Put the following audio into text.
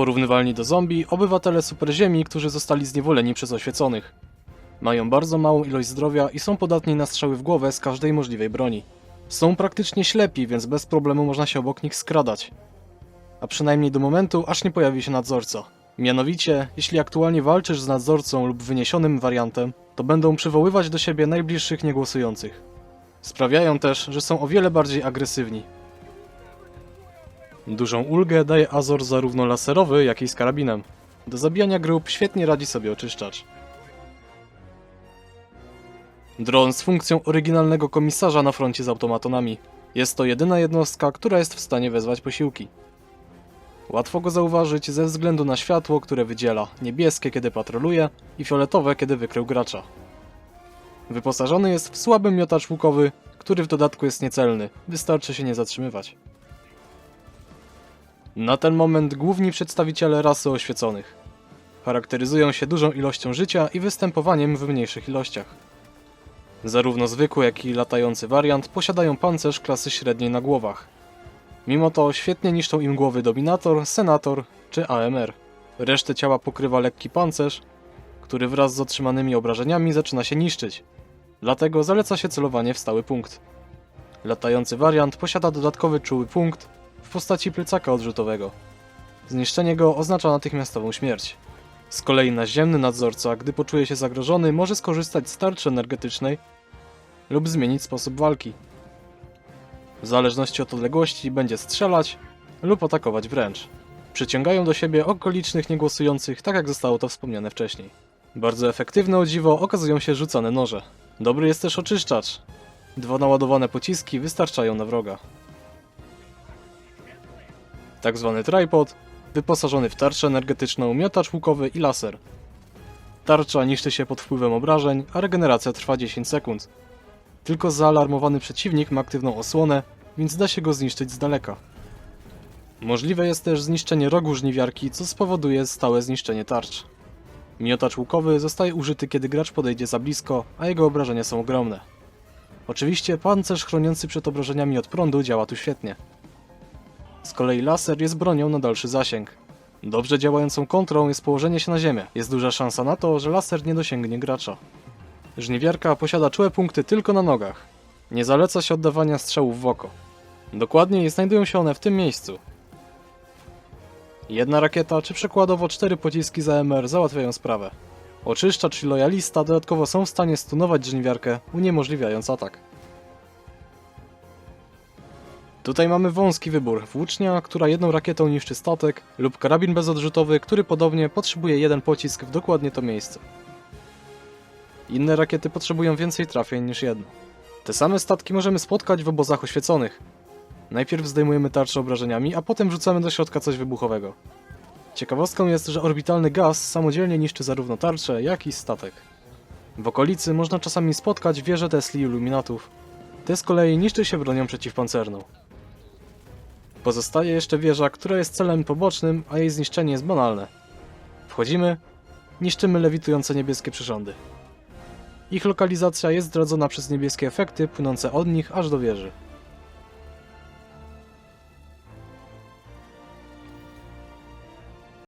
Porównywalni do zombie, obywatele superziemi, którzy zostali zniewoleni przez oświeconych. Mają bardzo małą ilość zdrowia i są podatni na strzały w głowę z każdej możliwej broni. Są praktycznie ślepi, więc bez problemu można się obok nich skradać. A przynajmniej do momentu, aż nie pojawi się nadzorca. Mianowicie, jeśli aktualnie walczysz z nadzorcą lub wyniesionym wariantem, to będą przywoływać do siebie najbliższych niegłosujących. Sprawiają też, że są o wiele bardziej agresywni. Dużą ulgę daje Azor zarówno laserowy, jak i z karabinem. Do zabijania grup świetnie radzi sobie oczyszczacz. Dron z funkcją oryginalnego komisarza na froncie z automatonami. Jest to jedyna jednostka, która jest w stanie wezwać posiłki. Łatwo go zauważyć ze względu na światło, które wydziela, niebieskie kiedy patroluje i fioletowe kiedy wykrył gracza. Wyposażony jest w słaby miotacz łukowy, który w dodatku jest niecelny, wystarczy się nie zatrzymywać. Na ten moment główni przedstawiciele rasy oświeconych. Charakteryzują się dużą ilością życia i występowaniem w mniejszych ilościach. Zarówno zwykły, jak i latający wariant posiadają pancerz klasy średniej na głowach. Mimo to świetnie niszczą im głowy Dominator, Senator czy AMR. Resztę ciała pokrywa lekki pancerz, który wraz z otrzymanymi obrażeniami zaczyna się niszczyć. Dlatego zaleca się celowanie w stały punkt. Latający wariant posiada dodatkowy czuły punkt w postaci plecaka odrzutowego. Zniszczenie go oznacza natychmiastową śmierć. Z kolei naziemny nadzorca, gdy poczuje się zagrożony, może skorzystać z tarczy energetycznej lub zmienić sposób walki. W zależności od odległości będzie strzelać lub atakować wręcz. Przyciągają do siebie okolicznych niegłosujących, tak jak zostało to wspomniane wcześniej. Bardzo efektywne o dziwo okazują się rzucane noże. Dobry jest też oczyszczacz. Dwa naładowane pociski wystarczają na wroga. Tak zwany tripod, wyposażony w tarczę energetyczną, miotacz łukowy i laser. Tarcza niszczy się pod wpływem obrażeń, a regeneracja trwa 10 sekund. Tylko zaalarmowany przeciwnik ma aktywną osłonę, więc da się go zniszczyć z daleka. Możliwe jest też zniszczenie rogu żniwiarki, co spowoduje stałe zniszczenie tarcz. Miotacz łukowy zostaje użyty, kiedy gracz podejdzie za blisko, a jego obrażenia są ogromne. Oczywiście pancerz chroniący przed obrażeniami od prądu działa tu świetnie. Z kolei laser jest bronią na dalszy zasięg. Dobrze działającą kontrą jest położenie się na ziemię. Jest duża szansa na to, że laser nie dosięgnie gracza. Żniwiarka posiada czułe punkty tylko na nogach. Nie zaleca się oddawania strzałów w oko. Dokładniej znajdują się one w tym miejscu. Jedna rakieta, czy przykładowo cztery pociski za MR załatwiają sprawę. Oczyszczacz i lojalista dodatkowo są w stanie stunować żniwiarkę, uniemożliwiając atak. Tutaj mamy wąski wybór. Włócznia, która jedną rakietą niszczy statek, lub karabin bezodrzutowy, który podobnie potrzebuje jeden pocisk w dokładnie to miejsce. Inne rakiety potrzebują więcej trafień niż jedno. Te same statki możemy spotkać w obozach oświeconych. Najpierw zdejmujemy tarczę obrażeniami, a potem wrzucamy do środka coś wybuchowego. Ciekawostką jest, że orbitalny gaz samodzielnie niszczy zarówno tarczę, jak i statek. W okolicy można czasami spotkać wieże Tesli iluminatów. Te z kolei niszczy się bronią przeciwpancerną. Pozostaje jeszcze wieża, która jest celem pobocznym, a jej zniszczenie jest banalne. Wchodzimy, niszczymy lewitujące niebieskie przyrządy. Ich lokalizacja jest zdradzona przez niebieskie efekty płynące od nich aż do wieży.